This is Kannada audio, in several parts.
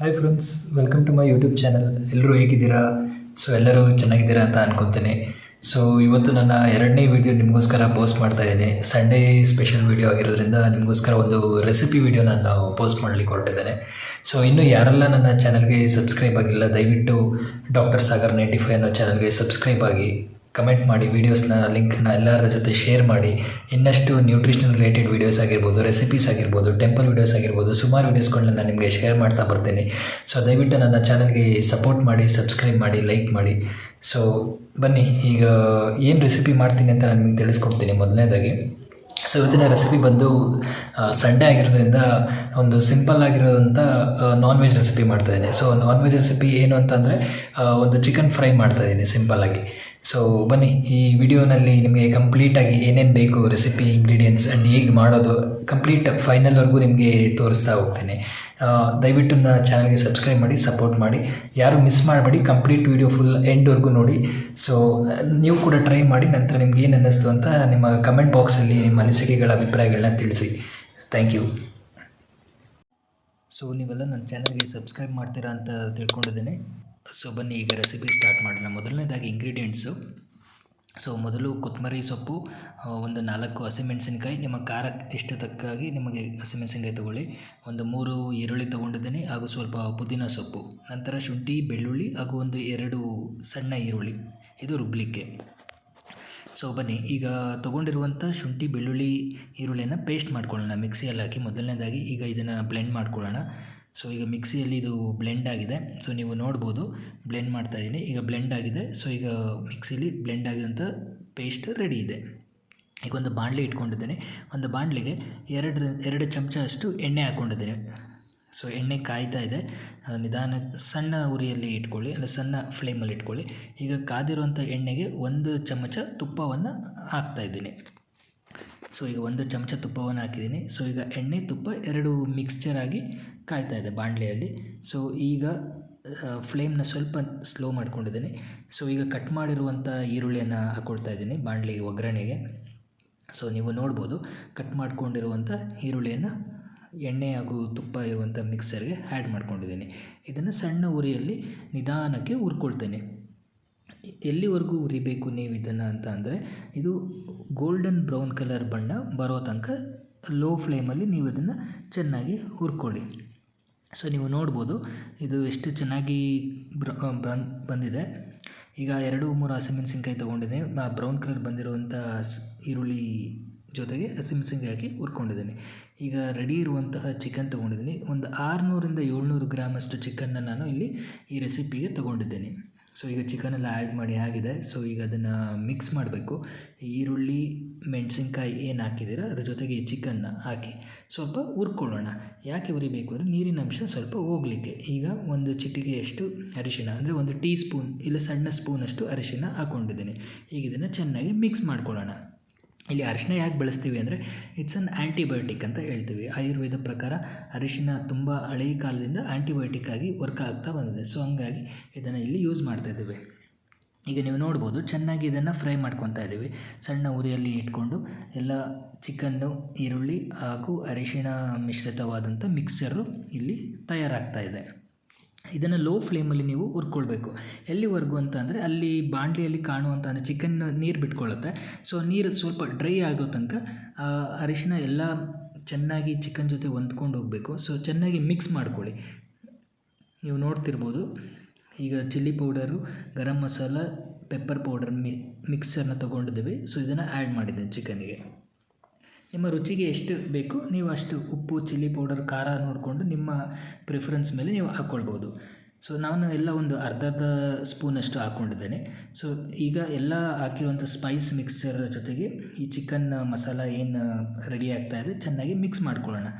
Hi friends welcome to my YouTube channel ಎಲ್ಲರೂ ಹೇಗಿದ್ದೀರಾ? ಸೊ ಎಲ್ಲರೂ ಚೆನ್ನಾಗಿದ್ದೀರಾ ಅಂತ ಅನ್ಕೊತೀನಿ. ಸೊ ಇವತ್ತು ನನ್ನ ಎರಡನೇ ವಿಡಿಯೋ ನಿಮಗೋಸ್ಕರ ಪೋಸ್ಟ್ ಮಾಡ್ತಾ ಇದ್ದೀನಿ. ಸಂಡೇ ಸ್ಪೆಷಲ್ ವಿಡಿಯೋ ಆಗಿರೋದ್ರಿಂದ ನಿಮಗೋಸ್ಕರ ಒಂದು ರೆಸಿಪಿ ವಿಡಿಯೋ ನಾವು ಪೋಸ್ಟ್ ಮಾಡಲಿಕ್ಕೆ ಹೊರಟಿದ್ದೇನೆ. ಸೊ ಇನ್ನು ಯಾರೆಲ್ಲ ನನ್ನ ಚಾನಲ್ಗೆ ಸಬ್ಸ್ಕ್ರೈಬ್ ಆಗಿಲ್ಲ, ದಯವಿಟ್ಟು ಡಾಕ್ಟರ್ ಸಾಗರ್ ನೈಂಟಿ ಫೈವ್ ಅನ್ನೋ ಚಾನಲ್ಗೆ ಸಬ್ಸ್ಕ್ರೈಬ್ ಆಗಿ. ಕಮೆಂಟ್ ಮಾಡಿ ವೀಡಿಯೋಸ್ನ ಲಿಂಕ್ನ ಎಲ್ಲರ ಜೊತೆ ಶೇರ್ ಮಾಡಿ. ಇನ್ನಷ್ಟು ನ್ಯೂಟ್ರಿಷನಲ್ ರಿಲೇಟೆಡ್ ವೀಡಿಯೋಸ್ ಆಗಿರ್ಬೋದು ರೆಸಿಪೀಸ್ ಆಗಿರ್ಬೋದು ಟೆಂಪಲ್ ವೀಡಿಯೋಸ್ ಆಗಿರ್ಬೋದು, ಸುಮಾರು ವೀಡಿಯೋಸ್ಗಳನ್ನ ನಾನು ನಿಮಗೆ ಶೇರ್ ಮಾಡ್ತಾ ಬರ್ತೀನಿ. ಸೊ ದಯವಿಟ್ಟು ನನ್ನ ಚಾನಲ್ಗೆ ಸಪೋರ್ಟ್ ಮಾಡಿ ಸಬ್ಸ್ಕ್ರೈಬ್ ಮಾಡಿ ಲೈಕ್ ಮಾಡಿ. ಸೊ ಬನ್ನಿ, ಈಗ ಏನು ರೆಸಿಪಿ ಮಾಡ್ತೀನಿ ಅಂತ ನಾನು ನಿಮಗೆ ತಿಳಿಸ್ಕೊಡ್ತೀನಿ ಮೊದಲನೇದಾಗಿ. ಸೊ ಇವತ್ತಿನ ರೆಸಿಪಿ ಬಂದು ಸಂಡೇ ಆಗಿರೋದ್ರಿಂದ ಒಂದು ಸಿಂಪಲ್ ಆಗಿರೋದಂಥ ನಾನ್ ವೆಜ್ ರೆಸಿಪಿ ಮಾಡ್ತಾಯಿದ್ದೀನಿ ಸೊ ನಾನ್ ವೆಜ್ ರೆಸಿಪಿ ಏನು ಅಂತಂದರೆ ಒಂದು ಚಿಕನ್ ಫ್ರೈ ಮಾಡ್ತಾಯಿದ್ದೀನಿ ಸಿಂಪಲ್ಲಾಗಿ ಸೊ ಬನ್ನಿ, ಈ ವಿಡಿಯೋನಲ್ಲಿ ನಿಮಗೆ ಕಂಪ್ಲೀಟಾಗಿ ಏನೇನು ಬೇಕು ರೆಸಿಪಿ ಇಂಗ್ರೀಡಿಯೆಂಟ್ಸ್ ಆ್ಯಂಡ್ ಹೇಗೆ ಮಾಡೋದು ಕಂಪ್ಲೀಟ್ ಫೈನಲ್ವರೆಗೂ ನಿಮಗೆ ತೋರಿಸ್ತಾ ಹೋಗ್ತೇನೆ. ದಯವಿಟ್ಟು ನನ್ನ ಚಾನಲ್ಗೆ ಸಬ್ಸ್ಕ್ರೈಬ್ ಮಾಡಿ ಸಪೋರ್ಟ್ ಮಾಡಿ. ಯಾರು ಮಿಸ್ ಮಾಡಬೇಡಿ ಕಂಪ್ಲೀಟ್ ವಿಡಿಯೋ ಫುಲ್ ಎಂಡ್ವರೆಗೂ ನೋಡಿ. ಸೊ ನೀವು ಕೂಡ ಟ್ರೈ ಮಾಡಿ, ನಂತರ ನಿಮ್ಗೆ ಏನು ಅನ್ನಿಸ್ತು ಅಂತ ನಿಮ್ಮ ಕಮೆಂಟ್ ಬಾಕ್ಸಲ್ಲಿ ನಿಮ್ಮ ಅನಿಸಿಕೆಗಳ, ಅಭಿಪ್ರಾಯಗಳನ್ನ ತಿಳಿಸಿ. ಥ್ಯಾಂಕ್ ಯು ಸೊ ನೀವೆಲ್ಲ ನನ್ನ ಚಾನಲ್ಗೆ ಸಬ್ಸ್ಕ್ರೈಬ್ ಮಾಡ್ತೀರಾ ಅಂತ ತಿಳ್ಕೊಂಡಿದ್ದೇನೆ. ಸೊ ಬನ್ನಿ, ಈಗ ರೆಸಿಪಿ ಸ್ಟಾರ್ಟ್ ಮಾಡೋಣ. ಮೊದಲನೇದಾಗಿ ಇಂಗ್ರೀಡಿಯೆಂಟ್ಸು ಸೊ ಮೊದಲು ಕೊತ್ತಂಬರಿ ಸೊಪ್ಪು ಒಂದು ನಾಲ್ಕು ಹಸಿಮೆಣಸಿನ್ಕಾಯಿ, ನಿಮ್ಮ ಖಾರ ಎಷ್ಟು ತಕ್ಕಾಗಿ ನಿಮಗೆ ಹಸಿಮೆಣಸಿನ್ಕಾಯಿ ತೊಗೊಳ್ಳಿ. ಒಂದು ಮೂರು ಈರುಳ್ಳಿ ತೊಗೊಂಡಿದ್ದೀನಿ, ಹಾಗೂ ಸ್ವಲ್ಪ ಪುದೀನ ಸೊಪ್ಪು. ನಂತರ ಶುಂಠಿ, ಬೆಳ್ಳುಳ್ಳಿ, ಹಾಗೂ ಒಂದು ಎರಡು ಸಣ್ಣ ಈರುಳ್ಳಿ. ಇದು ರುಬ್ಬಲಿಕ್ಕೆ ಸೊ ಬನ್ನಿ, ಈಗ ತೊಗೊಂಡಿರುವಂಥ ಶುಂಠಿ, ಬೆಳ್ಳುಳ್ಳಿ ಈರುಳ್ಳಿಯನ್ನು ಪೇಸ್ಟ್ ಮಾಡ್ಕೊಳ್ಳೋಣ. ಮಿಕ್ಸಿಯಲ್ಲಿ ಹಾಕಿ ಮೊದಲನೇದಾಗಿ ಈಗ ಇದನ್ನು ಬ್ಲೆಂಡ್ ಮಾಡ್ಕೊಳ್ಳೋಣ. ಸೊ ಈಗ ಮಿಕ್ಸಿಯಲ್ಲಿ ಇದು ಬ್ಲೆಂಡ್ ಆಗಿದೆ. ಸೊ ನೀವು ನೋಡ್ಬೋದು ಬ್ಲೆಂಡ್ ಮಾಡ್ತಾ ಇದ್ದೀನಿ. ಈಗ ಬ್ಲೆಂಡ್ ಆಗಿದೆ. ಸೊ ಈಗ ಮಿಕ್ಸಿಲಿ ಬ್ಲೆಂಡ್ ಆಗಿದಂಥ ಪೇಸ್ಟ್ ರೆಡಿ ಇದೆ. ಈಗ ಒಂದು ಬಾಣಲೆ ಇಟ್ಕೊಂಡಿದ್ದೇನೆ. ಒಂದು ಬಾಣಲೆಗೆ ಎರಡು ಎರಡು ಚಮಚ ಅಷ್ಟು ಎಣ್ಣೆ ಹಾಕ್ಕೊಂಡಿದ್ದೇನೆ ಸೊ ಎಣ್ಣೆ ಕಾಯ್ತಾ ಇದೆ. ನಿಧಾನ ಸಣ್ಣ ಉರಿಯಲ್ಲಿ ಇಟ್ಕೊಳ್ಳಿ. ಅಂದರೆ ಸಣ್ಣ ಫ್ಲೇಮಲ್ಲಿ ಇಟ್ಕೊಳ್ಳಿ. ಈಗ ಕಾದಿರುವಂಥ ಎಣ್ಣೆಗೆ ಒಂದು ಚಮಚ ತುಪ್ಪವನ್ನು ಹಾಕ್ತಾ ಇದ್ದೀನಿ. ಸೊ ಈಗ ಒಂದು ಚಮಚ ತುಪ್ಪವನ್ನು ಹಾಕಿದ್ದೀನಿ. ಸೊ ಈಗ ಎಣ್ಣೆ, ತುಪ್ಪ ಎರಡು ಮಿಕ್ಸ್ಚರ್ ಆಗಿ ಕಾಯ್ತಾ ಇದೆ ಬಾಣಲೆಯಲ್ಲಿ. ಸೊ ಈಗ ಫ್ಲೇಮ್ನ ಸ್ವಲ್ಪ ಸ್ಲೋ ಮಾಡ್ಕೊಂಡಿದ್ದೀನಿ. ಸೊ ಈಗ ಕಟ್ ಮಾಡಿರುವಂಥ ಈರುಳ್ಳಿಯನ್ನು ಹಾಕ್ಕೊಳ್ತಾ ಇದ್ದೀನಿ ಬಾಣಲೆಗೆ, ಒಗ್ಗರಣೆಗೆ. ಸೊ ನೀವು ನೋಡ್ಬೋದು ಕಟ್ ಮಾಡ್ಕೊಂಡಿರುವಂಥ ಈರುಳ್ಳಿಯನ್ನು ಎಣ್ಣೆ ಹಾಗೂ ತುಪ್ಪ ಇರುವಂಥ ಮಿಕ್ಸರ್ಗೆ ಆ್ಯಡ್ ಮಾಡ್ಕೊಂಡಿದ್ದೀನಿ. ಇದನ್ನು ಸಣ್ಣ ಉರಿಯಲ್ಲಿ ನಿಧಾನಕ್ಕೆ ಹುರ್ಕೊಳ್ತೇನೆ. ಎಲ್ಲಿವರೆಗೂ ಉರಿಬೇಕು ನೀವು ಇದನ್ನು ಅಂತ ಅಂದರೆ ಇದು ಗೋಲ್ಡನ್ ಬ್ರೌನ್ ಕಲರ್ ಬಣ್ಣ ಬರೋ ತನಕ ಲೋ ಫ್ಲೇಮಲ್ಲಿ ನೀವು ಇದನ್ನು ಚೆನ್ನಾಗಿ ಹುರ್ಕೊಳ್ಳಿ. ಸೊ ನೀವು ನೋಡ್ಬೋದು ಇದು ಎಷ್ಟು ಚೆನ್ನಾಗಿ ಬಂದಿದೆ. ಈಗ ಎರಡು ಮೂರು ಹಸಿಮೆಣಸಿನ್ಕಾಯಿ ಆ ಬ್ರೌನ್ ಕಲರ್ ಬಂದಿರುವಂಥ ಈರುಳ್ಳಿ ಜೊತೆಗೆ ಹಸಿಮೆಣಸಿನ್ಕಾಯಿ ಹಾಕಿ ಹುರ್ಕೊಂಡಿದ್ದೀನಿ. ಈಗ ರೆಡಿ ಇರುವಂತಹ ಚಿಕನ್ ತೊಗೊಂಡಿದ್ದೀನಿ. ಒಂದು ಆರುನೂರಿಂದ ಏಳ್ನೂರು ಗ್ರಾಮಷ್ಟು ಚಿಕನ್ನ ನಾನು ಇಲ್ಲಿ ಈ ರೆಸಿಪಿಗೆ ತೊಗೊಂಡಿದ್ದೇನೆ. ಸೊ ಈಗ ಚಿಕನೆಲ್ಲ ಆ್ಯಡ್ ಮಾಡಿ ಆಗಿದೆ. ಸೊ ಈಗ ಅದನ್ನು ಮಿಕ್ಸ್ ಮಾಡಬೇಕು. ಈರುಳ್ಳಿ, ಮೆಣಸಿನ್ಕಾಯಿ ಏನು ಹಾಕಿದ್ದೀರ, ಅದ್ರ ಜೊತೆಗೆ ಈ ಚಿಕನ್ನ ಹಾಕಿ. ಸ್ವಲ್ಪ ಹುರ್ಕೊಳ್ಳೋಣ. ಯಾಕೆ ಉರಿಬೇಕು ಅಂದರೆ ನೀರಿನ ಅಂಶ ಸ್ವಲ್ಪ ಹೋಗಲಿಕ್ಕೆ. ಈಗ ಒಂದು ಚಿಟಿಕೆಯಷ್ಟು ಅರಿಶಿಣ ಅಂದರೆ ಒಂದು ಟೀ ಸ್ಪೂನ್ ಇಲ್ಲ ಸಣ್ಣ ಸ್ಪೂನಷ್ಟು ಅರಿಶಿನ ಹಾಕ್ಕೊಂಡಿದ್ದೀನಿ ಈಗ ಇದನ್ನು ಚೆನ್ನಾಗಿ ಮಿಕ್ಸ್ ಮಾಡ್ಕೊಳ್ಳೋಣ. ಇಲ್ಲಿ ಅರಿಶಿನ ಯಾಕೆ ಬಳಸ್ತೀವಿ ಅಂದರೆ ಇಟ್ಸ್ ಅನ್ ಆ್ಯಂಟಿಬಯೋಟಿಕ್ ಅಂತ ಹೇಳ್ತೀವಿ. ಆಯುರ್ವೇದ ಪ್ರಕಾರ ಅರಿಶಿನ ತುಂಬ ಹಳೆಯ ಕಾಲದಿಂದ ಆ್ಯಂಟಿಬಯೋಟಿಕ್ ಆಗಿ ವರ್ಕ್ ಆಗ್ತಾ ಬಂದಿದೆ. ಸೊ ಹಂಗಾಗಿ ಇದನ್ನು ಇಲ್ಲಿ ಯೂಸ್ ಮಾಡ್ತಾ ಇದ್ದೀವಿ. ಈಗ ನೀವು ನೋಡ್ಬೋದು ಚೆನ್ನಾಗಿ ಇದನ್ನು ಫ್ರೈ ಮಾಡ್ಕೊತಾ ಇದ್ದೀವಿ. ಸಣ್ಣ ಉರಿಯಲ್ಲಿ ಇಟ್ಕೊಂಡು ಎಲ್ಲ ಚಿಕನ್ನು ಈರುಳ್ಳಿ ಹಾಗೂ ಅರಿಶಿನ ಮಿಶ್ರಿತವಾದಂಥ ಮಿಕ್ಸರು ಇಲ್ಲಿ ತಯಾರಾಗ್ತಾ ಇದೆ. ಇದನ್ನು ಲೋ ಫ್ಲೇಮಲ್ಲಿ ನೀವು ಹುರ್ಕೊಳ್ಬೇಕು. ಎಲ್ಲಿವರೆಗೂ ಅಂತ ಅಂದರೆ ಅಲ್ಲಿ ಬಾಣಲಿಯಲ್ಲಿ ಕಾಣುವಂಥ ಅಂದರೆ ಚಿಕನ್ ನೀರು ಬಿಟ್ಕೊಳ್ಳುತ್ತೆ ಸೊ ನೀರು ಸ್ವಲ್ಪ ಡ್ರೈ ಆಗೋ ತನಕ ಅರಿಶಿನ ಎಲ್ಲ ಚೆನ್ನಾಗಿ ಚಿಕನ್ ಜೊತೆ ಹೊಂದ್ಕೊಂಡು ಹೋಗಬೇಕು. ಸೊ ಚೆನ್ನಾಗಿ ಮಿಕ್ಸ್ ಮಾಡ್ಕೊಳ್ಳಿ. ನೀವು ನೋಡ್ತಿರ್ಬೋದು, ಈಗ chilli powder garam masala pepper powder ಮಿ ಮಿಕ್ಸರ್ನ ತೊಗೊಂಡಿದ್ದೀವಿ. ಸೊ ಇದನ್ನು ಆ್ಯಡ್ ಮಾಡಿದ್ದೀನಿ ಚಿಕನ್ಗೆ ನಿಮ್ಮ ರುಚಿಗೆ ಎಷ್ಟು ಬೇಕು, ನೀವು ಅಷ್ಟು ಉಪ್ಪು, ಚಿಲ್ಲಿ ಪೌಡರ್, ಖಾರ ನೋಡಿಕೊಂಡು ನಿಮ್ಮ ಪ್ರಿಫರೆನ್ಸ್ ಮೇಲೆ ನೀವು ಹಾಕ್ಕೊಳ್ಬೋದು ಸೊ ನಾನು ಎಲ್ಲ ಒಂದು ಅರ್ಧ ಅರ್ಧ ಸ್ಪೂನಷ್ಟು ಹಾಕ್ಕೊಂಡಿದ್ದೇನೆ ಸೊ ಈಗ ಎಲ್ಲ ಹಾಕಿರುವಂಥ ಸ್ಪೈಸ್ ಮಿಕ್ಸರ್ ಜೊತೆಗೆ ಈ ಚಿಕನ್ ಮಸಾಲ ಏನು ರೆಡಿ ಆಗ್ತಾ ಇದೆ, ಚೆನ್ನಾಗಿ ಮಿಕ್ಸ್ ಮಾಡ್ಕೊಳ್ಳೋಣ.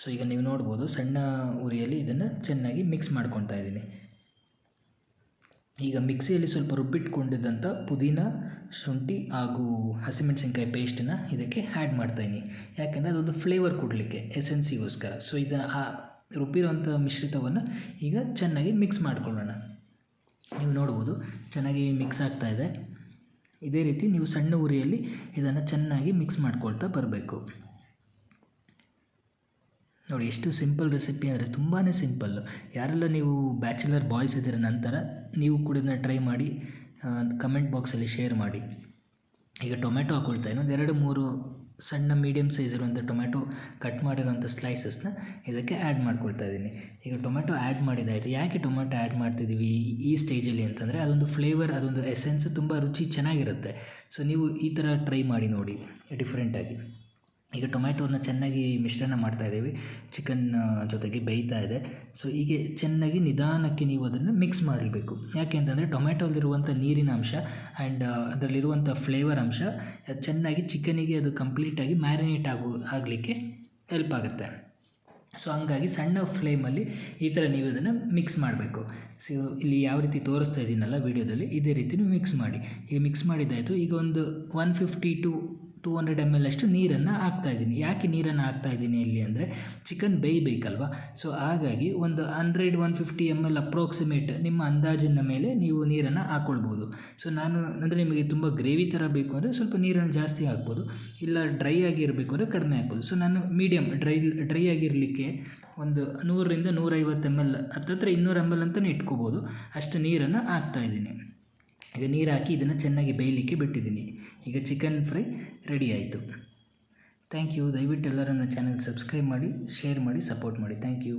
ಸೊ ಈಗ ನೀವು ನೋಡ್ಬೋದು ಸಣ್ಣ ಉರಿಯಲ್ಲಿ ಇದನ್ನು ಚೆನ್ನಾಗಿ ಮಿಕ್ಸ್ ಮಾಡ್ಕೊತಾ ಇದ್ದೀನಿ. ಈಗ ಮಿಕ್ಸಿಯಲ್ಲಿ ಸ್ವಲ್ಪ ರುಬ್ಬಿಟ್ಕೊಂಡಿದ್ದಂಥ ಪುದೀನ, ಶುಂಠಿ ಹಾಗೂ ಹಸಿಮೆಣಸಿನ್ಕಾಯಿ ಪೇಸ್ಟನ್ನು ಇದಕ್ಕೆ ಆ್ಯಡ್ ಮಾಡ್ತಾಯಿನಿ ಯಾಕೆಂದರೆ ಅದೊಂದು ಫ್ಲೇವರ್ ಕೊಡಲಿಕ್ಕೆ ಎಸೆನ್ಸಿಗೋಸ್ಕರ ಸೊ ಇದನ್ನು ಆ ರುಬ್ಬಿರೋಂಥ ಮಿಶ್ರಿತವನ್ನು ಈಗ ಚೆನ್ನಾಗಿ ಮಿಕ್ಸ್ ಮಾಡ್ಕೊಳ್ಳೋಣ. ನೀವು ನೋಡ್ಬೋದು, ಚೆನ್ನಾಗಿ ಮಿಕ್ಸ್ ಆಗ್ತಾ ಇದೆ. ಇದೇ ರೀತಿ ನೀವು ಸಣ್ಣ ಉರಿಯಲ್ಲಿ ಇದನ್ನು ಚೆನ್ನಾಗಿ ಮಿಕ್ಸ್ ಮಾಡ್ಕೊಳ್ತಾ ಬರಬೇಕು. ನೋಡಿ, ಎಷ್ಟು ಸಿಂಪಲ್ ರೆಸಿಪಿ ಅಂದರೆ ತುಂಬಾ ಸಿಂಪಲ್ಲು ಯಾರೆಲ್ಲ ನೀವು ಬ್ಯಾಚುಲರ್ ಬಾಯ್ಸ್ ಇದ್ದೀರ ನಂತರ, ನೀವು ಕೂಡ ಇದನ್ನ ಟ್ರೈ ಮಾಡಿ ಕಮೆಂಟ್ ಬಾಕ್ಸಲ್ಲಿ ಶೇರ್ ಮಾಡಿ. ಈಗ ಟೊಮೆಟೊ ಹಾಕೊಳ್ತಾ ಇನ್ನೊಂದು ಎರಡು ಮೂರು ಸಣ್ಣ ಮೀಡಿಯಮ್ ಸೈಜ್ ಇರುವಂಥ ಟೊಮೆಟೊ ಕಟ್ ಮಾಡಿರುವಂಥ ಸ್ಲೈಸಸ್ನ ಇದಕ್ಕೆ ಆ್ಯಡ್ ಮಾಡ್ಕೊಳ್ತಾ ಇದ್ದೀನಿ. ಈಗ ಟೊಮೆಟೊ ಆ್ಯಡ್ ಮಾಡಿದಾಯಿತು ಯಾಕೆ ಟೊಮೆಟೊ ಆ್ಯಡ್ ಮಾಡ್ತಿದ್ದೀವಿ ಈ ಸ್ಟೇಜಲ್ಲಿ ಅಂತಂದರೆ, ಅದೊಂದು ಫ್ಲೇವರ್ ಅದೊಂದು ಎಸೆನ್ಸ್ ತುಂಬ ರುಚಿ ಚೆನ್ನಾಗಿರುತ್ತೆ. ಸೊ ನೀವು ಈ ಥರ ಟ್ರೈ ಮಾಡಿ ನೋಡಿ ಡಿಫ್ರೆಂಟಾಗಿ ಈಗ ಟೊಮ್ಯಾಟೋನ ಚೆನ್ನಾಗಿ ಮಿಶ್ರಣ ಮಾಡ್ತಾ ಇದ್ದೀವಿ. ಚಿಕನ್ ಜೊತೆಗೆ ಬೇಯ್ತಾ ಇದೆ. ಸೊ ಹೀಗೆ ಚೆನ್ನಾಗಿ ನಿಧಾನಕ್ಕೆ ನೀವು ಅದನ್ನು ಮಿಕ್ಸ್ ಮಾಡಬೇಕು. ಯಾಕೆ ಅಂತಂದರೆ ಟೊಮ್ಯಾಟೋಲಿರುವಂಥ ನೀರಿನ ಅಂಶ ಆ್ಯಂಡ್ ಅದರಲ್ಲಿರುವಂಥ ಫ್ಲೇವರ್ ಅಂಶ ಚೆನ್ನಾಗಿ ಚಿಕನಿಗೆ ಅದು ಕಂಪ್ಲೀಟಾಗಿ ಮ್ಯಾರಿನೇಟ್ ಆಗು, ಆಗಲಿಕ್ಕೆ ಹೆಲ್ಪ್ ಆಗುತ್ತೆ. ಸೊ ಹಂಗಾಗಿ ಸಣ್ಣ ಫ್ಲೇಮಲ್ಲಿ ಈ ಥರ ನೀವು ಅದನ್ನು ಮಿಕ್ಸ್ ಮಾಡಬೇಕು. ಸೊ ಇಲ್ಲಿ ಯಾವ ರೀತಿ ತೋರಿಸ್ತಾ ಇದ್ದೀನಲ್ಲ ವೀಡಿಯೋದಲ್ಲಿ, ಇದೇ ರೀತಿ ನೀವು ಮಿಕ್ಸ್ ಮಾಡಿ. ಈಗ ಮಿಕ್ಸ್ ಮಾಡಿದ್ದಾಯಿತು. ಈಗ ಒಂದು one fifty to two hundred M L ಅಷ್ಟು ನೀರನ್ನು ಹಾಕ್ತಾಯಿದ್ದೀನಿ ಯಾಕೆ ನೀರನ್ನು ಹಾಕ್ತಾಯಿದ್ದೀನಿ ಇಲ್ಲಿ ಅಂದರೆ ಚಿಕನ್ ಬೇಯಬೇಕಲ್ವ? ಸೊ ಹಾಗಾಗಿ ಒಂದು hundred one fifty M L approximate ನಿಮ್ಮ ಅಂದಾಜಿನ ಮೇಲೆ ನೀವು ನೀರನ್ನು ಹಾಕ್ಕೊಳ್ಬೋದು ಸೊ ನಾನು ಅಂದರೆ ನಿಮಗೆ ತುಂಬ ಗ್ರೇವಿ ಥರ ಬೇಕು ಅಂದರೆ ಸ್ವಲ್ಪ ನೀರನ್ನು ಜಾಸ್ತಿ ಹಾಕ್ಬೋದು. ಇಲ್ಲ ಡ್ರೈ ಆಗಿರಬೇಕು ಅಂದರೆ ಕಡಿಮೆ ಹಾಕ್ಬೋದು. ಸೊ ನಾನು ಮೀಡಿಯಮ್ ಡ್ರೈ ಡ್ರೈ ಆಗಿರಲಿಕ್ಕೆ ಒಂದು ನೂರರಿಂದ ನೂರೈವತ್ತು ಎಂ ಎಲ್ ಹತ್ತತ್ರ ಇನ್ನೂರು ಎಂ ಎಲ್ ಅಂತಲೇ ಇಟ್ಕೋಬೋದು. ಅಷ್ಟು ನೀರನ್ನು ಹಾಕ್ತಾಯಿದ್ದೀನಿ ಈಗ ನೀರು ಹಾಕಿ ಇದನ್ನು ಚೆನ್ನಾಗಿ ಬೇಯಲಿಕ್ಕೆ ಬಿಟ್ಟಿದ್ದೀನಿ. ಈಗ ಚಿಕನ್ ಫ್ರೈ ರೆಡಿ ಆಯಿತು. ಥ್ಯಾಂಕ್ ಯು ದಯವಿಟ್ಟು ಎಲ್ಲರೂ ನನ್ನ ಚಾನಲ್ ಸಬ್ಸ್ಕ್ರೈಬ್ ಮಾಡಿ ಶೇರ್ ಮಾಡಿ ಸಪೋರ್ಟ್ ಮಾಡಿ. Thank you